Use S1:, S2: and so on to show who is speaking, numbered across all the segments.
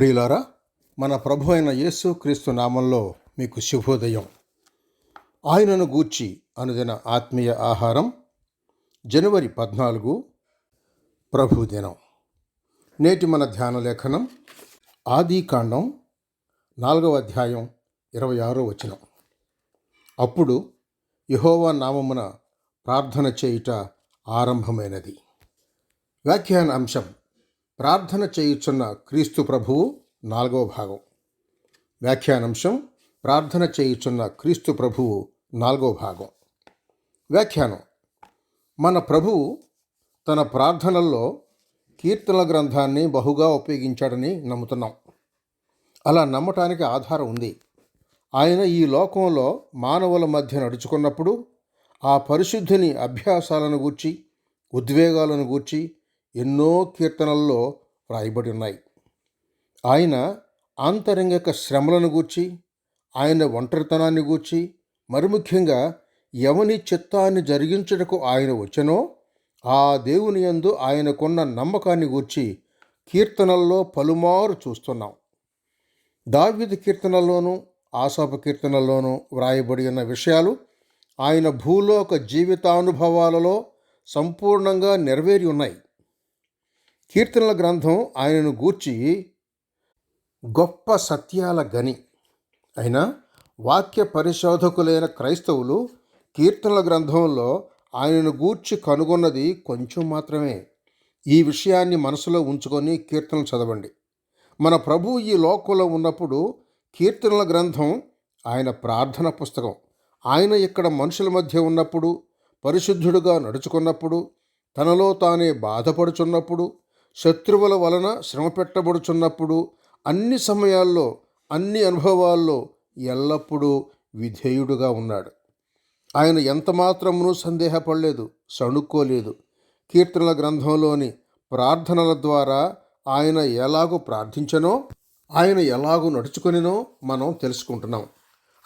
S1: ప్రియులారా మన ప్రభు అయిన యేసు క్రీస్తు నామంలో మీకు శుభోదయం. ఆయనను గూర్చి అనుదిన ఆత్మీయ ఆహారం జనవరి పద్నాలుగు ప్రభు దినం. నేటి మన ధ్యాన లేఖనం ఆది కాండం నాలుగవ అధ్యాయం ఇరవై ఆరో వచనం. అప్పుడు యహోవా నామమున ప్రార్థన చేయుట ఆరంభమైనది. వ్యాఖ్యాన అంశం ప్రార్థన చేయుచున్న క్రీస్తు ప్రభువు నాలుగవ భాగం. వ్యాఖ్యానాంశం ప్రార్థన చేయుచున్న క్రీస్తు ప్రభువు నాలుగవ భాగం. వ్యాఖ్యానం. మన ప్రభువు తన ప్రార్థనల్లో కీర్తనల గ్రంథాన్ని బహుగా ఉపయోగించాడని నమ్ముతున్నాం. అలా నమ్మటానికి ఆధారం ఉంది. ఆయన ఈ లోకంలో మానవుల మధ్య నడుచుకున్నప్పుడు ఆ పరిశుద్ధిని అభ్యాసాలను గూర్చి ఉద్వేగాలను గూర్చి ఎన్నో కీర్తనల్లో వ్రాయబడి ఉన్నాయి. ఆయన ఆంతరంగిక శ్రమలను గూర్చి ఆయన ఒంటరితనాన్ని గూర్చి మరి ముఖ్యంగా ఎవని చిత్తాన్ని జరిగించుటకు ఆయన వచ్చనో ఆ దేవుని యందు ఆయనకున్న నమ్మకాన్ని గూర్చి కీర్తనల్లో పలుమారు చూస్తున్నాం. దావిది కీర్తనల్లోనూ ఆశాప కీర్తనల్లోనూ వ్రాయబడి ఉన్న విషయాలు ఆయన భూలోక జీవితానుభవాలలో సంపూర్ణంగా నెరవేరి ఉన్నాయి. కీర్తనల గ్రంథం ఆయనను గూర్చి గొప్ప సత్యాల గని. అయినా వాక్య పరిశోధకులైన క్రైస్తవులు కీర్తనల గ్రంథంలో ఆయనను గూర్చి కనుగొన్నది కొంచెం మాత్రమే. ఈ విషయాన్ని మనసులో ఉంచుకొని కీర్తనలు చదవండి. మన ప్రభు ఈ లోకంలో ఉన్నప్పుడు కీర్తనల గ్రంథం ఆయన ప్రార్థన పుస్తకం. ఆయన ఇక్కడ మనుషుల మధ్య ఉన్నప్పుడు పరిశుద్ధుడుగా నడుచుకున్నప్పుడు తనలో తానే బాధపడుచున్నప్పుడు శత్రువుల వలన శ్రమ పెట్టబడుచున్నప్పుడు అన్ని సమయాల్లో అన్ని అనుభవాల్లో ఎల్లప్పుడూ విధేయుడుగా ఉన్నాడు. ఆయన ఎంతమాత్రమునూ సందేహపడలేదు సణుక్కోలేదు. కీర్తనల గ్రంథంలోని ప్రార్థనల ద్వారా ఆయన ఎలాగో ప్రార్థించనో ఆయన ఎలాగో నడుచుకొనినో మనం తెలుసుకుంటున్నాం.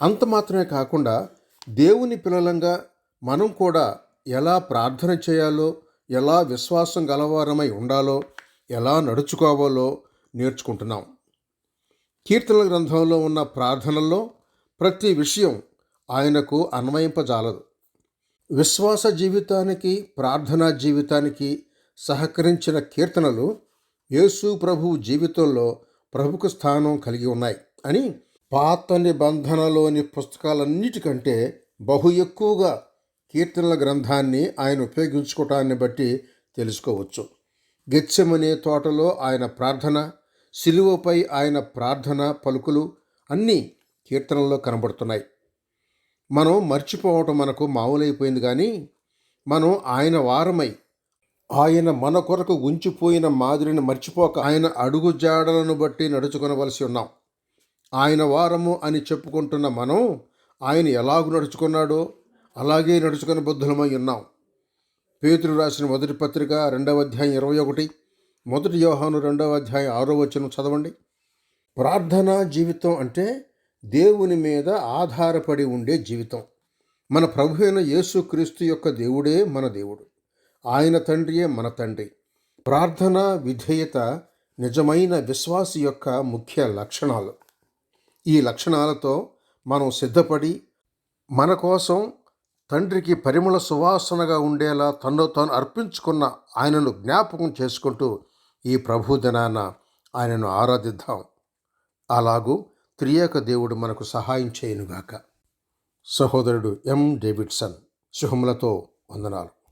S1: అంత మాత్రమే కాకుండా దేవుని పిల్లలంగా మనం కూడా ఎలా ప్రార్థన చేయాలో ఎలా విశ్వాసం గలవారమై ఉండాలో ఎలా నడుచుకోవాలో నేర్చుకుంటున్నాం. కీర్తనల గ్రంథంలో ఉన్న ప్రార్థనల్లో ప్రతి విషయం ఆయనకు అన్వయింపజాలదు. విశ్వాస జీవితానికి ప్రార్థనా జీవితానికి సహకరించిన కీర్తనలు యేసు ప్రభు జీవితంలో ప్రముఖ స్థానం కలిగి ఉన్నాయి అని పాత నిబంధనలోని పుస్తకాలన్నిటికంటే బహు ఎక్కువగా కీర్తనల గ్రంథాన్ని ఆయన ఉపయోగించుకోవటాన్ని బట్టి తెలుసుకోవచ్చు. గెచ్చమనే తోటలో ఆయన ప్రార్థన సిలువపై ఆయన ప్రార్థన పలుకులు అన్నీ కీర్తనల్లో కనబడుతున్నాయి. మనం మర్చిపోవటం మనకు మామూలైపోయింది కానీ మనం ఆయన వారమై ఆయన మన కొరకు ఉంచిపోయిన మాదిరిని మర్చిపోక ఆయన అడుగు జాడలను బట్టి నడుచుకొనవలసి ఉన్నాం. ఆయన వారము అని చెప్పుకుంటున్న మనం ఆయన ఎలాగు నడుచుకున్నాడో అలాగే నడుచుకుని బుద్ధులమై ఉన్నాం. పేతుడు రాసిన మొదటి పత్రిక రెండవ అధ్యాయం ఇరవై ఒకటి మొదటి యోహాను రెండవ అధ్యాయం ఆరో వచనం చదవండి. ప్రార్థనా జీవితం అంటే దేవుని మీద ఆధారపడి ఉండే జీవితం. మన ప్రభు అయిన యేసుక్రీస్తు యొక్క దేవుడే మన దేవుడు. ఆయన తండ్రియే మన తండ్రి. ప్రార్థన విధేయత నిజమైన విశ్వాసి యొక్క ముఖ్య లక్షణాలు. ఈ లక్షణాలతో మనం సిద్ధపడి మన కోసం తండ్రికి పరిమళ సువాసనగా ఉండేలా తనను తాను అర్పించుకున్న ఆయనను జ్ఞాపకం చేసుకుంటూ ఈ ప్రభుదినాన ఆయనను ఆరాధిద్దాం. అలాగూ త్రియేక దేవుడు మనకు సహాయం చేయనుగాక. సహోదరుడు ఎం డేవిడ్సన్ శుభములతో వందనాలు.